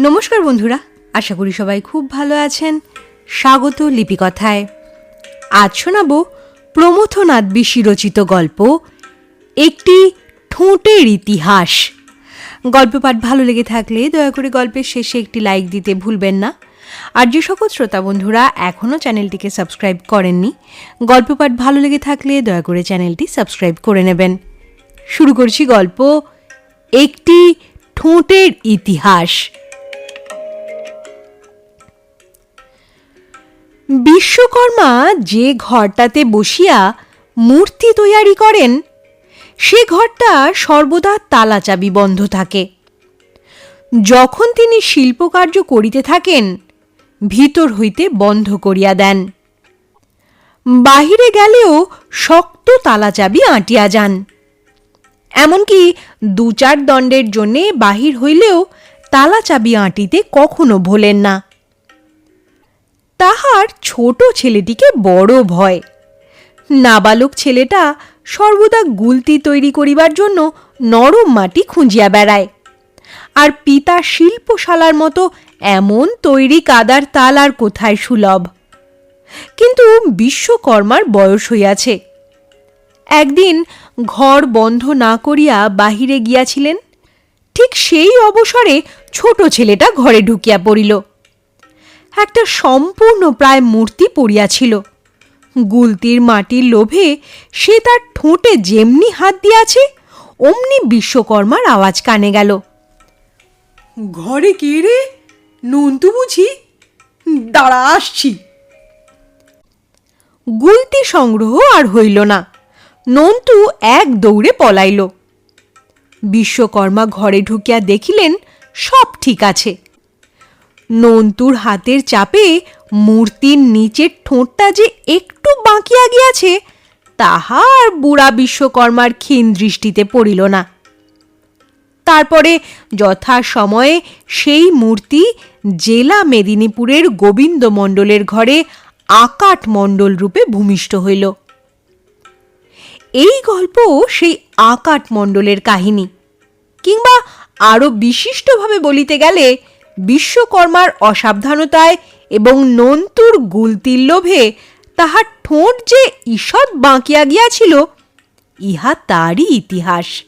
নমস্কার বন্ধুরা, আশা করি সবাই খুব ভালো আছেন। স্বাগত লিপিকথায়। আজ শোনাব প্রমথনাথ বিশি রচিত গল্প, একটি ঠোঁটের ইতিহাস। গল্প পাঠ ভালো লেগে থাকলে দয়া করে গল্পের শেষে একটি লাইক দিতে ভুলবেন না। আর যে সকল শ্রোতা বন্ধুরা এখনও চ্যানেলটিকে সাবস্ক্রাইব করেননি, গল্প পাঠ ভালো লেগে থাকলে দয়া করে চ্যানেলটি সাবস্ক্রাইব করে নেবেন। শুরু করছি গল্প, একটি ঠোঁটের ইতিহাস। বিশ্বকর্মা যে ঘরটাতে বসিয়া মূর্তি তৈয়ারি করেন, সে ঘরটা সর্বদা তালা চাবি বন্ধ থাকে। যখন তিনি শিল্পকার্য করিতে থাকেন, ভিতর হইতে বন্ধ করিয়া দেন। বাহিরে গেলেও শক্ত তালা চাবি আঁটিয়া যান। এমনকি দু চার দণ্ডের জন্যে বাহির হইলেও তালা চাবি আঁটিতে কখনো ভোলেন না। তাহার ছোট ছেলেটিকে বড় ভয়। নাবালক ছেলেটা সর্বদা গুলতি তৈরি করিবার জন্য নরম মাটি খুঁজিয়া বেড়ায়। আর পিতা শিল্পশালার মতো এমন তৈরি কাদার তাল আর কোথায় সুলভ? কিন্তু বিশ্বকর্মার বয়স হইয়াছে। একদিন ঘর বন্ধ না করিয়া বাহিরে গিয়াছিলেন, ঠিক সেই অবসরে ছোট ছেলেটা ঘরে ঢুকিয়া পড়িল। একটা সম্পূর্ণ প্রায় মূর্তি পড়িয়াছিল। গুলতির মাটির লোভে সে তার ঠোঁটে যেমনি হাত দিয়াছে অমনি বিশ্বকর্মার আওয়াজ কানে গেল। ঘরে কে রে? নন্তু বুঝি? দাঁড়া আসছি। গুলতি সংগ্রহ আর হইল না। নন্তু এক দৌড়ে পলাইল। বিশ্বকর্মা ঘরে ঢুকিয়া দেখিলেন সব ঠিক আছে। নন্তুর হাতের চাপে মূর্তির নিচের ঠোঁটটা যে একটু বাঁকিয়া গিয়াছে তাহা আর বুড়া বিশ্বকর্মার ক্ষীণ দৃষ্টিতে পড়িল না। তারপরে যথা সময়ে সেই মূর্তি জেলা মেদিনীপুরের গোবিন্দ মণ্ডলের ঘরে আকাট মণ্ডল রূপে ভূমিষ্ঠ হইল। এই গল্প সেই আকাট মণ্ডলের কাহিনী, কিংবা আরও বিশিষ্টভাবে বলিতে গেলে বিশ্বকর্মার অসাবধানতায় এবং নন্তুর গুলতির লোভে তাহার ঠোঁট যে ঈষৎ বাঁকিয়া গিয়াছিল, ইহা তারই ইতিহাস।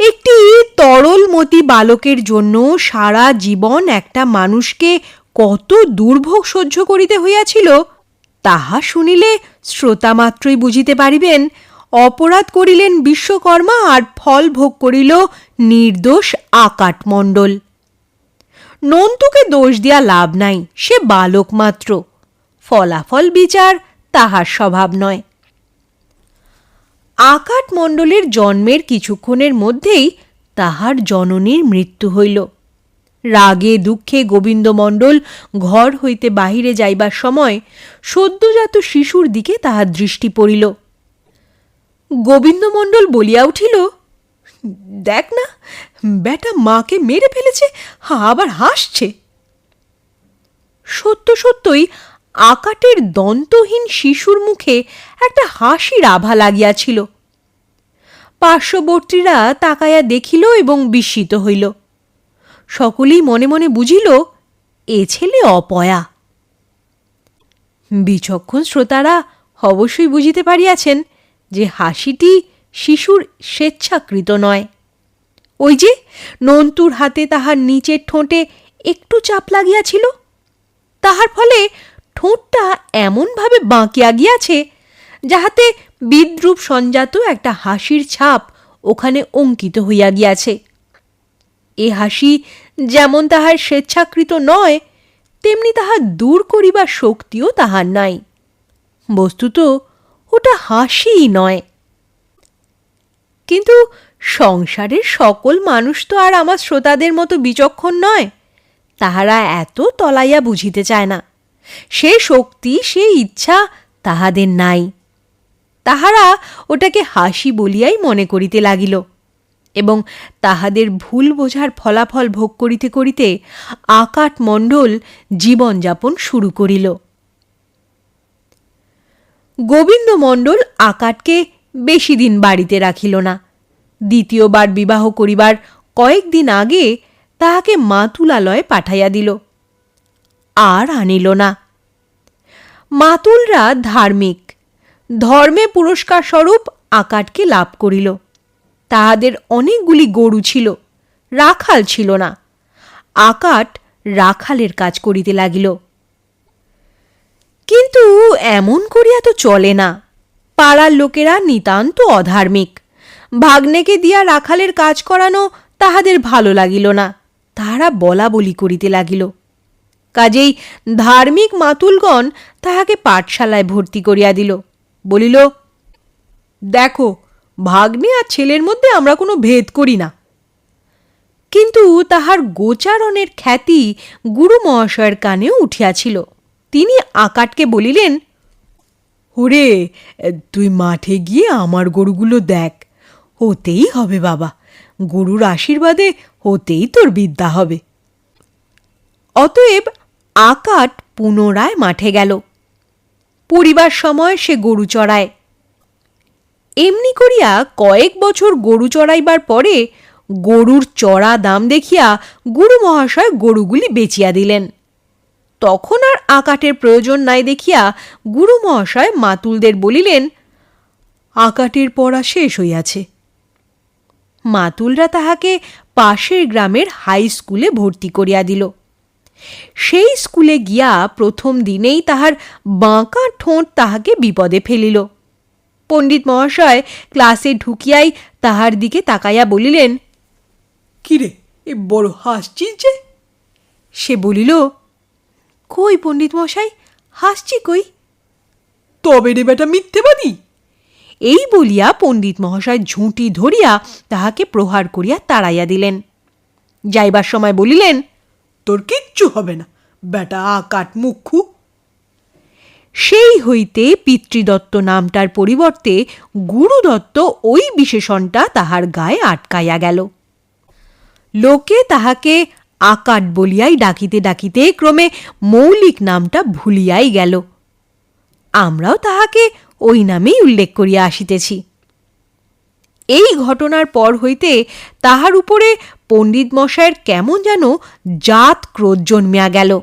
একটি তরলমতি বালকের জন্য সারা জীবন একটা মানুষকে কত দুর্ভোগ সহ্য করিতে হইয়াছিল, তাহা শুনিলে শ্রোতামাত্রই বুঝিতে পারিবেন অপরাধ করিলেন বিশ্বকর্মা আর ফল ভোগ করিল নির্দোষ আকাট মণ্ডল নন্তুকে দোষ দিয়া লাভ নাই, সে বালক মাত্র। ফলাফল বিচার তাহার স্বভাব নয়। আকাট মণ্ডলের জন্মের কিছুক্ষণের মধ্যেই তাহার জননীর মৃত্যু হইল। রাগে দুঃখে গোবিন্দমণ্ডল ঘর হইতে বাহিরে যাইবার সময় সদ্যজাত শিশুর দিকে তাহার দৃষ্টি পড়িল। গোবিন্দমণ্ডল বলিয়া উঠিল, দেখ না, বেটা মাকে মেরে ফেলেছে, আবার হাসছে। সত্য সত্যই আকাটের দন্তহীন শিশুর মুখে একটা হাসির আভা লাগিয়াছিল। পার্শ্ববর্তীরা তাকাইয়া দেখিল এবং বিস্মিত হইল। সকলেই মনে মনে বুঝিল, এ ছেলে অপয়া। বিচক্ষণ শ্রোতারা অবশ্যই বুঝিতে পারিয়াছেন যে হাসিটি শিশুর স্বেচ্ছাকৃত নয়। ওই যে নন্তুর হাতে তাহার নিচের ঠোঁটে একটু চাপ লাগিয়াছিল, তাহার ফলে ঠোঁটটা এমনভাবে বাঁকিয়া গিয়াছে যাহাতে বিদ্রুপ সঞ্জাত একটা হাসির ছাপ ওখানে অঙ্কিত হইয়া গিয়াছে। এ হাসি যেমন তাহার স্বেচ্ছাকৃত নয়, তেমনি তাহার দূর করিবার শক্তিও তাহার নাই। বস্তুত ওটা হাসিই নয়। কিন্তু সংসারের সকল মানুষ তো আর আমার শ্রোতাদের মতো বিচক্ষণ নয়। তাহারা এত তলাইয়া বুঝিতে চায় না। সে শক্তি, সে ইচ্ছা তাহাদের নাই। তাহারা ওটাকে হাসি বলিয়াই মনে করিতে লাগিল এবং তাহাদের ভুল বোঝার ফলাফল ভোগ করিতে করিতে আকাট মণ্ডল জীবনযাপন শুরু করিল। গোবিন্দ মণ্ডল আকাটকে বেশি দিন বাড়িতে রাখিল না। দ্বিতীয়বার বিবাহ করিবার কয়েকদিন আগে তাহাকে মাতুলালয়ে পাঠাইয়া দিল। আর আনিল না। মাতুলরা ধার্মিক। ধর্মে পুরস্কার স্বরূপ আকাটকে লাভ করিল। তাহাদের অনেকগুলি গরু ছিল, রাখাল ছিল না। আকাট রাখালের কাজ করিতে লাগিল। কিন্তু এমন করিয়া তো চলে না। পাড়ার লোকেরা নিতান্ত অধার্মিক। ভাগ্নেকে দিয়া রাখালের কাজ করানো তাহাদের ভালো লাগিল না, তাহারা বলা বলি করিতে লাগিল। কাজেই ধার্মিক মাতুলগণ তাহাকে পাঠশালায় ভর্তি করিয়া দিল, বলিল, দেখো, ভাগ্নে আর ছেলের মধ্যে আমরা কোনো ভেদ করি না। কিন্তু তাহার গোচারণের খ্যাতি গুরু মহাশয়ের কানেও উঠিয়াছিল। তিনি আকাটকে বলিলেন, ওরে, তুই মাঠে গিয়ে আমার গরুগুলো দেখ। হতেই হবে বাবা, গরুর আশীর্বাদে হতেই তোর বিদ্যা হবে অতএব আকাট পুনরায় মাঠে গেল। পরিবার সময় সে গরু চড়ায়। এমনি করিয়া কয়েক বছর গরু চড়াইবার পরে গরুর চড়া দাম দেখিয়া গুরু মহাশয় গরুগুলি বেচিয়া দিলেন। তখন আর আকাটের প্রয়োজন নাই দেখিয়া গুরু মহাশয় মাতুলদের বলিলেন আকাটের পড়া শেষ হইয়াছে। মাতুলরা তাহাকে পাশের গ্রামের হাই স্কুলে ভর্তি করিয়া দিল। সেই স্কুলে গিয়া প্রথম দিনেই তাহার বাঁকা ঠোঁট তাহাকে বিপদে ফেলিল। পণ্ডিত মহাশয় ক্লাসে ঢুকিয়াই তাহার দিকে তাকাইয়া বলিলেন কিরে এ বড় হাসছিস যে? সে বলিল কই পণ্ডিত মশাই? হাসছি কই? তবে রে বেটা মিথ্যেবাদী এই বলিয়া পণ্ডিত মহাশয় ঝুঁটি ধরিয়া তাহাকে প্রহার করিয়া তাড়াইয়া দিলেন। যাইবার সময় বলিলেন তোর কিচ্ছু হবে না বেটা আকাট মুখু সেই হইতে পিতৃদত্ত নামটার পরিবর্তে গুরুদত্ত ওই বিশেষণটা তাহার গায়ে আটকাইয়া গেল। লোকে তাহাকে আকাট বলিয়াই ডাকিতে ডাকিতে ক্রমে মৌলিক নামটা ভুলিয়াই গেল। আমরাও তাহাকে ওই নামেই উল্লেখ করিয়া আসিতেছি। এই ঘটনার পর হইতে তাহার উপরে পণ্ডিত মশায়ের কেমন যেন জাত ক্রোধ জন্মিয়া গেল।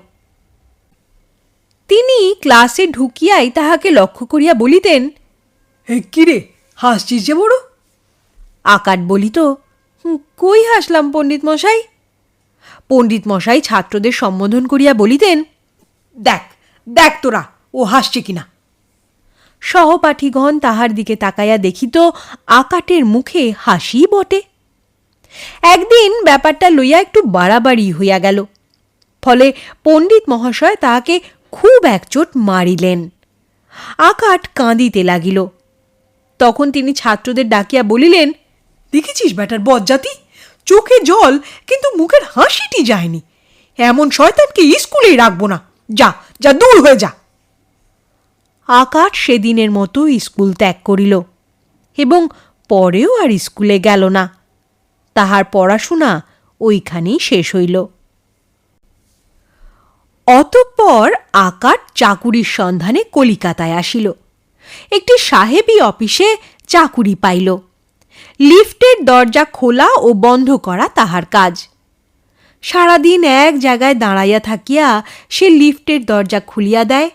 তিনি ক্লাসে ঢুকিয়াই তাহাকে লক্ষ্য করিয়া বলিতেন কিরে হাসছিস যে বড়? আকাট বলিত "হুঁ, কই হাসলাম পণ্ডিত মশাই? পণ্ডিত মশাই ছাত্রদের সম্বোধন করিয়া বলিতেন, দেখ দেখ তোরা, ও হাসছে কিনা? সহপাঠীগণ তাহার দিকে তাকাইয়া দেখিত আকাটের মুখে হাসি বটে। একদিন ব্যাপারটা লইয়া একটু বাড়াবাড়ি হইয়া গেল, ফলে পণ্ডিত মহাশয় তাহাকে খুব একচোট মারিলেন। আকাট কাঁদিতে লাগিল। তখন তিনি ছাত্রদের ডাকিয়া বলিলেন, দেখেছিস বেটার বজ্জাতি চোখে জল, কিন্তু মুখের হাসিটি যায়নি। এমন শয়তানকে স্কুলেই রাখব না। যা যা, দূর হয়ে যা। আকাট সেদিনের মতো স্কুল ত্যাগ করিল, এবং পরেও আর স্কুলে গেল না। তাহার পড়াশোনা ওইখানেই শেষ হইল। অতঃপর আকাট চাকুরির সন্ধানে কলিকাতায় আসিল। একটি সাহেবী অফিসে চাকুরি পাইল। লিফটের দরজা খোলা ও বন্ধ করা তাহার কাজ। সারাদিন এক জায়গায় দাঁড়াইয়া থাকিয়া সে লিফটের দরজা খুলিয়া দেয়,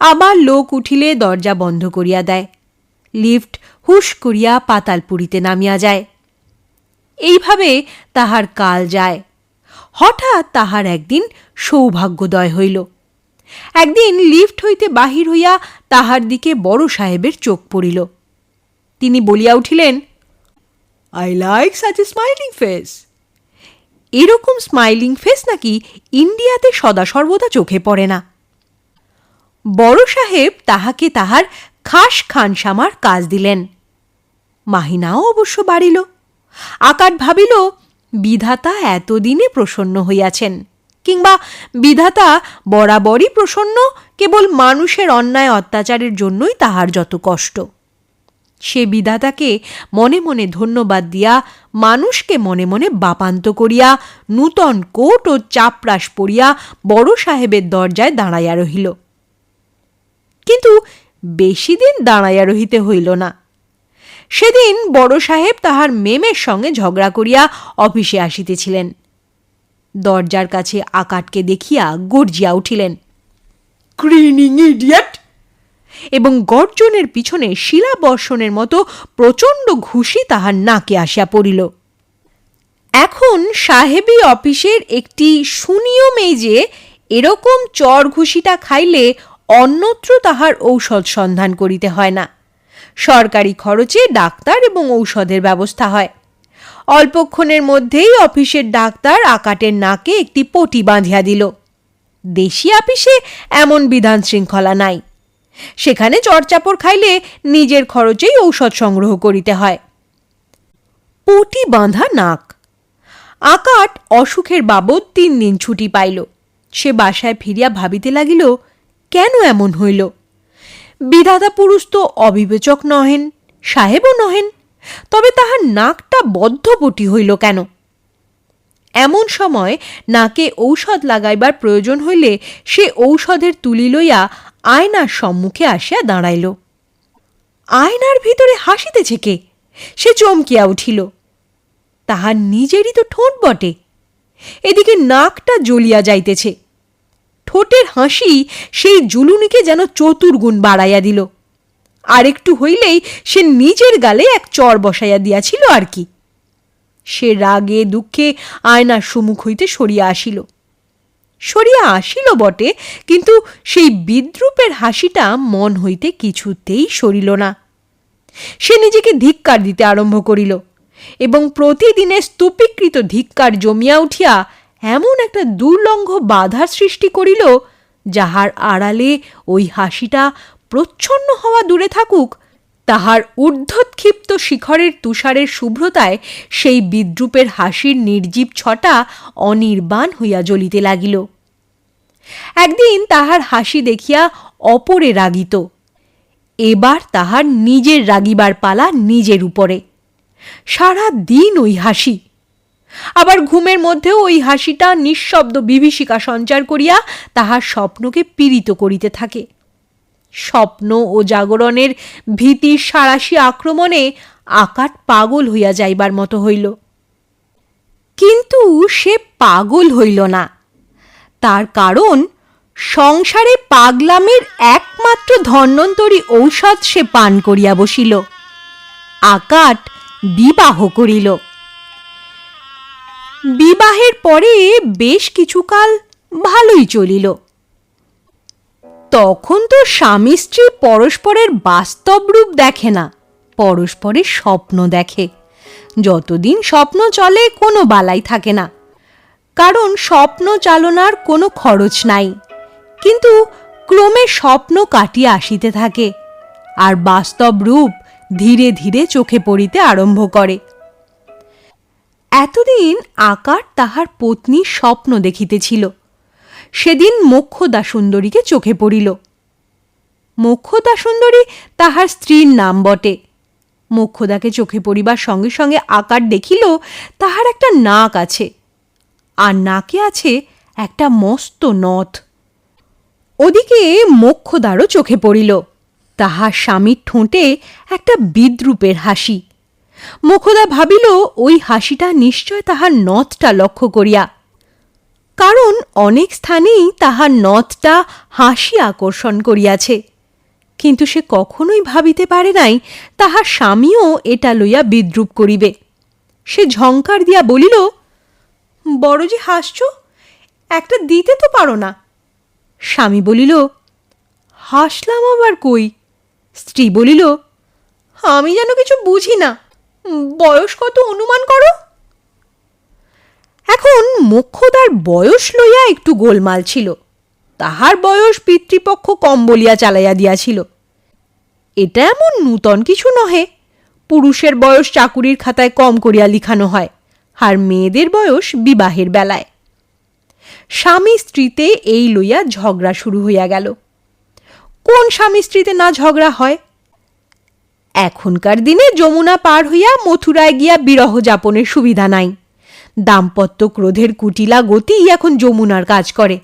আবার লোক উঠিলে দরজা বন্ধ করিয়া দেয়। লিফট হুশ করিয়া পাতালপুরিতে নামিয়া যায়। এইভাবে তাহার কাল যায়। হঠাৎ তাহার একদিন সৌভাগ্যোদয় হইল। একদিন লিফট হইতে বাহির হইয়া তাহার দিকে বড় সাহেবের চোখ পড়িল। তিনি বলিয়া উঠিলেন I like such a smiling face এরকম স্মাইলিং ফেস নাকি ইন্ডিয়াতে সদা সর্বদা চোখে পড়ে না। বড় সাহেব তাহাকে তাহার খাস খানসামার কাজ দিলেন। মাহিনাও অবশ্য বাড়িল। আকাট ভাবিল, বিধাতা এতদিনে প্রসন্ন হইয়াছেন, কিংবা বিধাতা বরাবরই প্রসন্ন, কেবল মানুষের অন্যায় অত্যাচারের জন্যই তাহার যত কষ্ট। সে বিধাতাকে মনে মনে ধন্যবাদ দিয়া, মানুষকে মনে মনে বাপান্ত করিয়া, নূতন কোট ও চাপরাস পরিয়া বড় সাহেবের দরজায় দাঁড়াইয়া রহিল। কিন্তু বেশি দিন দাঁড়াইয়া রহিতে হইল না। সেদিন বড় সাহেব তাহার মেমের সঙ্গে ঝগড়া করিয়া অফিসে আসিতেছিলেন। দরজার কাছে আকাটকে দেখিয়া গর্জিয়া উঠিলেন। ক্রিনিং ইডিয়েট এবং গর্জনের পিছনে শিলাবর্ষণের মতো প্রচণ্ড ঘুষি তাহার নাকে আসিয়া পড়িল। এখন সাহেবী অফিসের একটি সুনিয়ম এই যে এরকম চর ঘুষিটা খাইলে অন্যত্র তাহার ঔষধ সন্ধান করিতে হয় না। সরকারি খরচে ডাক্তার এবং ঔষধের ব্যবস্থা হয়। অল্পক্ষণের মধ্যেই অফিসের ডাক্তার আকাটের নাকে একটি পটি বাঁধিয়া দিল। দেশি আপিসে এমন বিধান শৃঙ্খলা নাই। সেখানে চড়চাপড় খাইলে নিজের খরচেই ঔষধ সংগ্রহ করিতে হয়। পটি বাঁধা নাক। আকাট অসুখের বাবদ তিন দিন ছুটি পাইল। সে বাসায় ফিরিয়া ভাবিতে লাগিল, কেন এমন হইল? বিধাতা পুরুষ তো অবিবেচক নহেন, সাহেবও নহেন, তবে তাহার নাকটা বদ্ধপটি হইল কেন? এমন সময় নাকে ঔষধ লাগাইবার প্রয়োজন হইলে সে ঔষধের তুলি লইয়া আয়নার সম্মুখে আসিয়া দাঁড়াইল। আয়নার ভিতরে হাসিতেছে কে? সে চমকিয়া উঠিল। তাহার নিজেরই তো ঠোঁট বটে। এদিকে নাকটা জ্বলিয়া যাইতেছে। ঠোঁটের হাসি সেই জুলুনিকে যেন চতুর্গুণ বাড়াইয়া দিল। আরেকটু হইলেই সে নিজের গালে এক চর বসাইয়া দিয়াছিল আর কি। সে রাগে দুঃখে আয়নার সম্মুখ হইতে সরিয়া আসিল। সরিয়া আসিল বটে, কিন্তু সেই বিদ্রুপের হাসিটা মন হইতে কিছুতেই সরিল না। সে নিজেকে ধিক্কার দিতে আরম্ভ করিল এবং প্রতিদিনের স্তূপীকৃত ধিক্কার জমিয়া উঠিয়া এমন একটা দুর্লঙ্ঘ বাধার সৃষ্টি করিল, যাহার আড়ালে ওই হাসিটা প্রচ্ছন্ন হওয়া দূরে থাকুক তাহার ঊর্ধ্বক্ষিপ্ত শিখরের তুষারের শুভ্রতায় সেই বিদ্রুপের হাসির নির্জীব ছটা অনির্বাণ হইয়া জ্বলিতে লাগিল। একদিন তাহার হাসি দেখিয়া অপরে রাগিত। এবার তাহার নিজের রাগিবার পালা নিজের উপরে। সারা দিন ওই হাসি। আবার ঘুমের মধ্যেও ওই হাসিটা নিঃশব্দ বিভীষিকা সঞ্চার করিয়া তাহার স্বপ্নকে পীড়িত করিতে থাকে। স্বপ্ন ও জাগরণের ভীতির সারাশি আক্রমণে আকাট পাগল হইয়া যাইবার মতো হইল। কিন্তু সে পাগল হইল না। তার কারণ সংসারে পাগলামের একমাত্র ধন্বন্তরী ঔষধ সে পান করিয়া বসিল। আকাট বিবাহ করিল। বিবাহের পরে বেশ কিছুকাল ভালোই চলিল। তখন তো স্বামী স্ত্রী পরস্পরের বাস্তব রূপ দেখে না, পরস্পরের স্বপ্ন দেখে। যতদিন স্বপ্ন চলে, কোনো বালাই থাকে না। কারণ স্বপ্ন চালনার কোনো খরচ নাই। কিন্তু ক্রমে স্বপ্ন কাটিয়ে আসিতে থাকে আর বাস্তব রূপ ধীরে ধীরে চোখে পড়িতে আরম্ভ করে। এতদিন আকার তাহার পত্নীর স্বপ্ন দেখিতেছিল। সেদিন মোক্ষদা সুন্দরীকে চোখে পড়িল। মোক্ষদা সুন্দরী তাহার স্ত্রীর নাম বটে। মোক্ষদাকে চোখে পড়িবার সঙ্গে সঙ্গে আকার দেখিল, তাহার একটা নাক আছে। আর নাকে আছে একটা মস্ত নথ। ওদিকে মোক্ষদারও চোখে পড়িল। তাহার স্বামীর ঠোঁটে একটা বিদ্রূপের হাসি। মুখদা ভাবিল, ওই হাসিটা নিশ্চয় তাহার নথটা লক্ষ্য করিয়া কারণ অনেক স্থানেই তাহার নথটা হাসি আকর্ষণ করিয়াছে। কিন্তু সে কখনোই ভাবিতে পারে নাই, তাহার স্বামীও এটা লইয়া বিদ্রুপ করিবে। সে ঝঙ্কার দিয়া বলিল, বড় যে হাসছ, একটা দিতে তো পারো না। স্বামী বলিল, হাসলাম আবার কই? স্ত্রী বলিল, আমি যেন কিছু বুঝি না। বয়স কত অনুমান করো? এখন মোক্ষদার বয়স লইয়া একটু গোলমাল ছিল। তাহার বয়স পিতৃপক্ষ কম বলিয়া চালাইয়া দিয়াছিল। এটা এমন নূতন কিছু নহে, পুরুষের বয়স চাকুরির খাতায় কম করিয়া লিখানো হয়, আর মেয়েদের বয়স বিবাহের বেলায়। স্বামী স্ত্রীতে এই লইয়া ঝগড়া শুরু হইয়া গেল। কোন স্বামী স্ত্রীতে না ঝগড়া হয়? এখনকার দিনে যমুনা পার হইয়া মথুরায় গিয়া বিরহ যাপনের সুবিধা নাই। দাম্পত্য ক্রোধের কুটিলা গতি এখন যমুনার কাজ করে।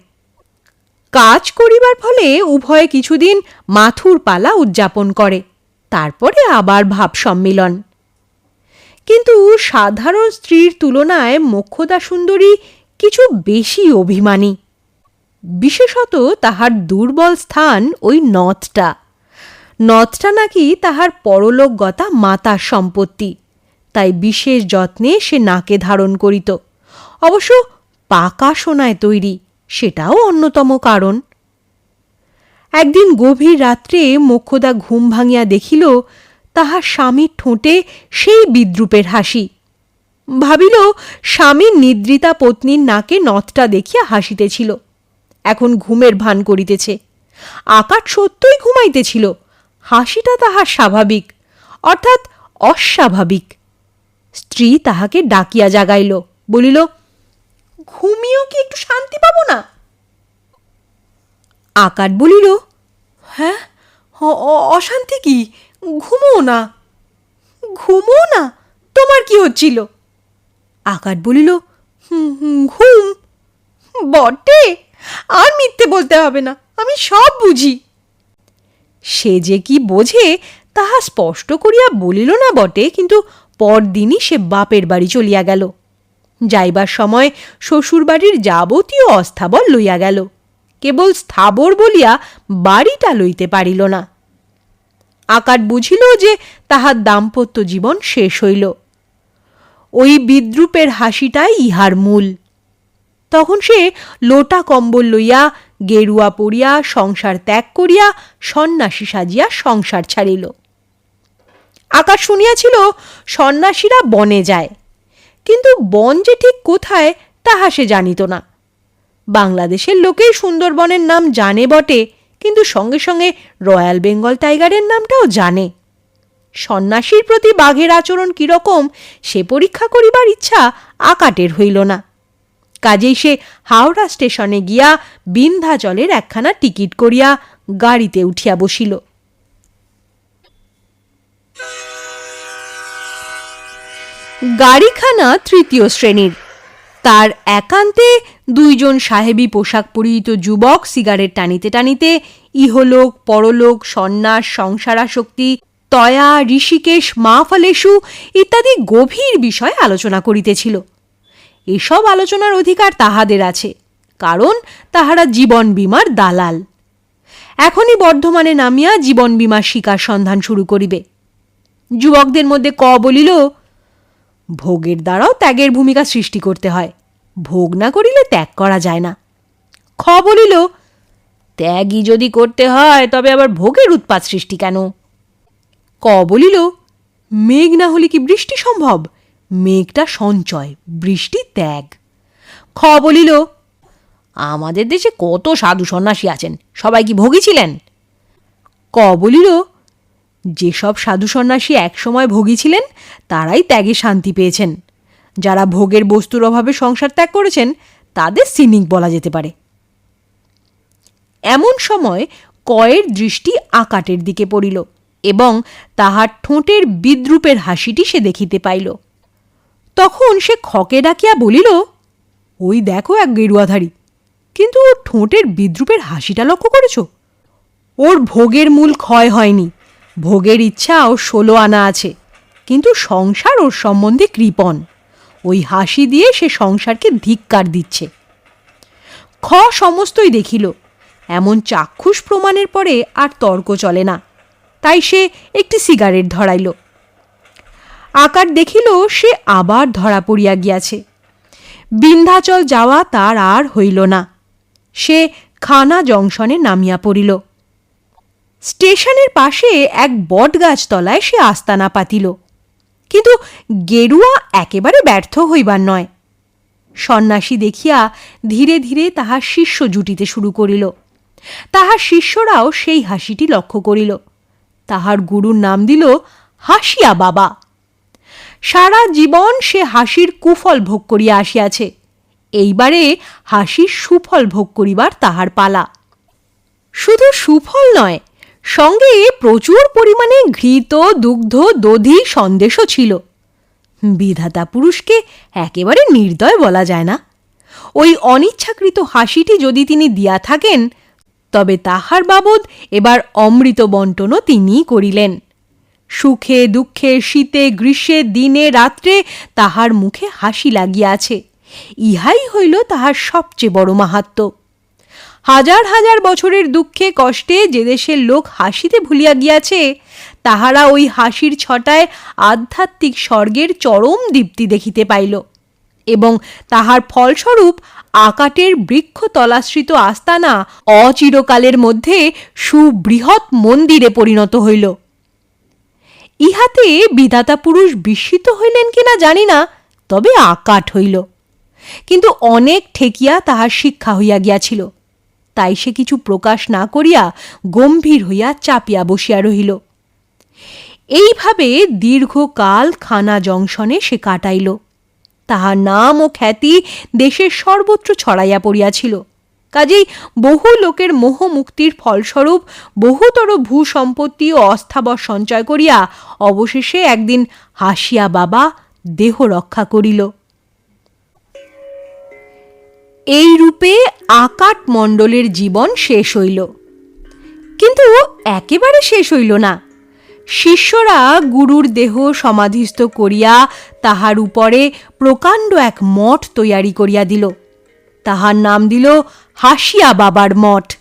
কাজ করিবার ফলে উভয়ে কিছুদিন মাথুর পালা উদযাপন করে, তারপরে আবার ভাব সম্মিলন। কিন্তু সাধারণ স্ত্রীর তুলনায় মোক্ষদা সুন্দরী কিছু বেশি অভিমানী। বিশেষত তাহার দুর্বল স্থান ওই নথটা। নথটা নাকি তাহার পরলোকগতা মাতার সম্পত্তি। তাই বিশেষ যত্নে সে নাকে ধারণ করিত। অবশ্য পাকা সোনায় তৈরি, সেটাও অন্যতম কারণ। একদিন গভীর রাত্রে মোক্ষদা ঘুম ভাঙিয়া দেখিল, তাহার স্বামীর ঠোঁটে সেই বিদ্রুপের হাসি। ভাবিল, স্বামীর নিদ্রিতা পত্নীর নাকে নথটা দেখিয়া হাসিতেছিল। এখন ঘুমের ভান করিতেছে। আকাশ সত্যই ঘুমাইতেছিল। হাসিটা তাহার স্বাভাবিক, অর্থাৎ অস্বাভাবিক। স্ত্রী তাহাকে ডাকিয়া জাগাইল বলিল ঘুমিয়েও কি একটু শান্তি পাবো না? আকাট বলিল হ্যাঁ অশান্তি কি? ঘুমো না। ঘুমো না? তোমার কি হচ্ছিল? আকাট বলিল "হুম, হুম, ঘুম। বটে আর মিথ্যে বলতে হবে না আমি সব বুঝি। সে যে কি বোঝে তাহা স্পষ্ট করিয়া বলিল না বটে কিন্তু পরদিনই সে বাপের বাড়ি চলিয়া গেল। যাইবার সময় শ্বশুরবাড়ির যাবতীয় অস্থাবর লইয়া গেল। কেবল স্থাবর বলিয়া বাড়িটা লইতে পারিল না। আকাট বুঝিল যে তাহার দাম্পত্য জীবন শেষ হইল। ওই বিদ্রুপের হাসিটাই ইহার মূল। তখন সে লোটা কম্বল লইয়া, গেরুয়া পড়িয়া সংসার ত্যাগ করিয়া, সন্ন্যাসী সাজিয়া সংসার ছাড়িল। আকাশ শুনিয়াছিল, সন্ন্যাসীরা বনে যায়। কিন্তু বন যে ঠিক কোথায়, তাহা সে জানিত না। বাংলাদেশের লোকেই সুন্দরবনের নাম জানে বটে, কিন্তু সঙ্গে সঙ্গে রয়্যাল বেঙ্গল টাইগারের নামটাও জানে। সন্ন্যাসীর প্রতি বাঘের আচরণ কীরকম, সে পরীক্ষা করিবার ইচ্ছা আকাটের হইল না। কাজেই সে হাওড়া স্টেশনে গিয়া বিন্ধ্যাচলের একখানা টিকিট করিয়া গাড়িতে উঠিয়া বসিল। গাড়িখানা তৃতীয় শ্রেণির। তার একান্তে দুইজন সাহেবী পোশাক পরিহিত যুবক সিগারেট টানিতে টানিতে ইহলোক, পরলোক, সন্ন্যাস, সংসারাসক্তি, তয়া, ঋষিকেশ, মা ফলেশু ইত্যাদি গভীর বিষয়ে আলোচনা করিতেছিল। এসব আলোচনার অধিকার তাহাদের আছে, কারণ তাহারা জীবন বীমার দালাল। এখনই বর্ধমানে নামিয়া জীবন বীমার শিকার সন্ধান শুরু করিবে। যুবকদের মধ্যে ক বলিল ভোগের দ্বারাও ত্যাগের ভূমিকা সৃষ্টি করতে হয়। ভোগ না করিলে ত্যাগ করা যায় না। খ বলিল, ত্যাগই যদি করতে হয়, তবে আবার ভোগের উৎপাত সৃষ্টি কেন? ক বলিল, মেঘ না হলে কি বৃষ্টি সম্ভব? মেঘটা সঞ্চয়, বৃষ্টি ত্যাগ। খ বলিল, আমাদের দেশে কত সাধু সন্ন্যাসী আছেন, সবাই কি ভোগী ছিলেন? ক বলিল যেসব সাধু সন্ন্যাসী একসময় ভোগী ছিলেন, তারাই ত্যাগে শান্তি পেয়েছেন। যারা ভোগের বস্তুর অভাবে সংসার ত্যাগ করেছেন, তাদের সিনিক বলা যেতে পারে। এমন সময় কয়ের দৃষ্টি আকাটের দিকে পড়িল এবং তাহার ঠোঁটের বিদ্রুপের হাসিটি সে দেখিতে পাইল। তখন সে খকে ডাকিয়া বলিল, ওই দেখো এক গেরুয়াধারী, কিন্তু ওর ঠোঁটের বিদ্রুপের হাসিটা লক্ষ্য করেছ? ওর ভোগের মূল ক্ষয় হয়নি। ভোগের ইচ্ছা ওর ষোলো আনা আছে, কিন্তু সংসার ওর সম্বন্ধে কৃপণ। ওই হাসি দিয়ে সে সংসারকে ধিক্কার দিচ্ছে। খ সমস্তই দেখিল, এমন চাক্ষুষ প্রমাণের পরে আর তর্ক চলে না, তাই সে একটি সিগারেট ধরাইল। আকার দেখিল, সে আবার ধরা পড়িয়া গিয়াছে। বিন্ধ্যাচল যাওয়া তার আর হইল না। সে খানা জংশনে নামিয়া পড়িল। স্টেশনের পাশে এক বটগাছ তলায় সে আস্তানা পাতিল। কিন্তু গেরুয়া একেবারে ব্যর্থ হইবার নয়। সন্ন্যাসী দেখিয়া ধীরে ধীরে তাহার শিষ্য জুটিতে শুরু করিল। তাহার শিষ্যরাও সেই হাসিটি লক্ষ্য করিল। তাহার গুরুর নাম দিল হাসিয়া বাবা। সারা জীবন সে হাসির কুফল ভোগ করিয়া আসিয়াছে। এইবারে হাসির সুফল ভোগ করিবার তাহার পালা। শুধু সুফল নয় সঙ্গে প্রচুর পরিমাণে ঘৃত, দুগ্ধ, দধি সন্দেশও ছিল। বিধাতা পুরুষকে একেবারে নির্দয় বলা যায় না। ওই অনিচ্ছাকৃত হাসিটি যদি তিনি দিয়া থাকেন, তবে তাহার বাবদ এবার অমৃত বন্টনও তিনিই করিলেন। সুখে, দুঃখে, শীতে, গ্রীষ্মে, দিনে, রাত্রে তাহার মুখে হাসি লাগিয়াছে। ইহাই হইল তাহার সবচেয়ে বড় মাহাত্ম্য। হাজার হাজার বছরের দুঃখে কষ্টে যে দেশের লোক হাসিতে ভুলিয়া গিয়াছে, তাহারা ওই হাসির ছটায় আধ্যাত্মিক স্বর্গের চরম দীপ্তি দেখিতে পাইল এবং তাহার ফলস্বরূপ আকাটের বৃক্ষ তলাশ্রিত আস্তানা অচিরকালের মধ্যে সুবৃহৎ মন্দিরে পরিণত হইল। ইহাতে বিধাতা পুরুষ বিস্মিত হইলেন কিনা জানি না, তবে আকাট হইল। কিন্তু অনেক ঠেকিয়া তাহার শিক্ষা হইয়া গিয়াছিল। তাই সে কিছু প্রকাশ না করিয়া গম্ভীর হইয়া চাপিয়া বসিয়া রহিল। এইভাবে দীর্ঘকাল খানা জংশনে সে কাটাইল। তাহার নাম ও খ্যাতি দেশের সর্বত্র ছড়াইয়া পড়িয়াছিল। কাজেই বহু লোকের মোহ মুক্তির ফলস্বরূপ বহুতর ভূ সম্পত্তি ও অস্থাবর সঞ্চয় করিয়া অবশেষে একদিন হাসিয়া বাবা দেহ রক্ষা করিল। এই রূপে আকাট মণ্ডলের জীবন শেষ হইল। কিন্তু একেবারে শেষ হইল না। শিষ্যরা গুরুর দেহ সমাধিস্থ করিয়া তাহার উপরে প্রকাণ্ড এক মঠ তৈয়ারি করিয়া দিল। তাহার নাম দিল হাসিয়া বাবার মঠ।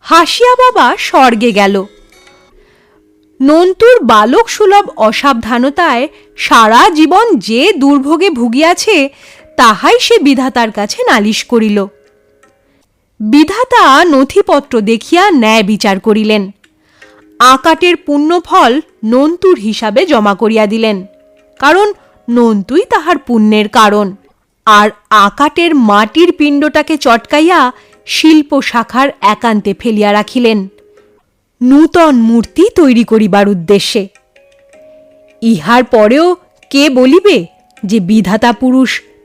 হাসিয়া বাবা স্বর্গে গেল। নন্তুর বালক সুলভ অসাবধানতায় সারা জীবন যে দুর্ভোগে ভুগিয়াছে তাহাই সে বিধাতার কাছে নালিশ করিল। বিধাতা নথিপত্র দেখিয়া ন্যায় বিচার করিলেন। আকাটের পুণ্যফল নন্তুর হিসাবে জমা করিয়া দিলেন, কারণ নন্তুই তাহার পুণ্যের কারণ। আর আকাটের মাটির পিণ্ডটাকে চটকাইয়া শিল্প শাখার একান্তে ফেলিয়া রাখিলেন। নূতন মূর্তি তৈরি করিবার উদ্দেশ্যে। ইহার পরেও কে বলিবে যে বিধাতা পুরুষ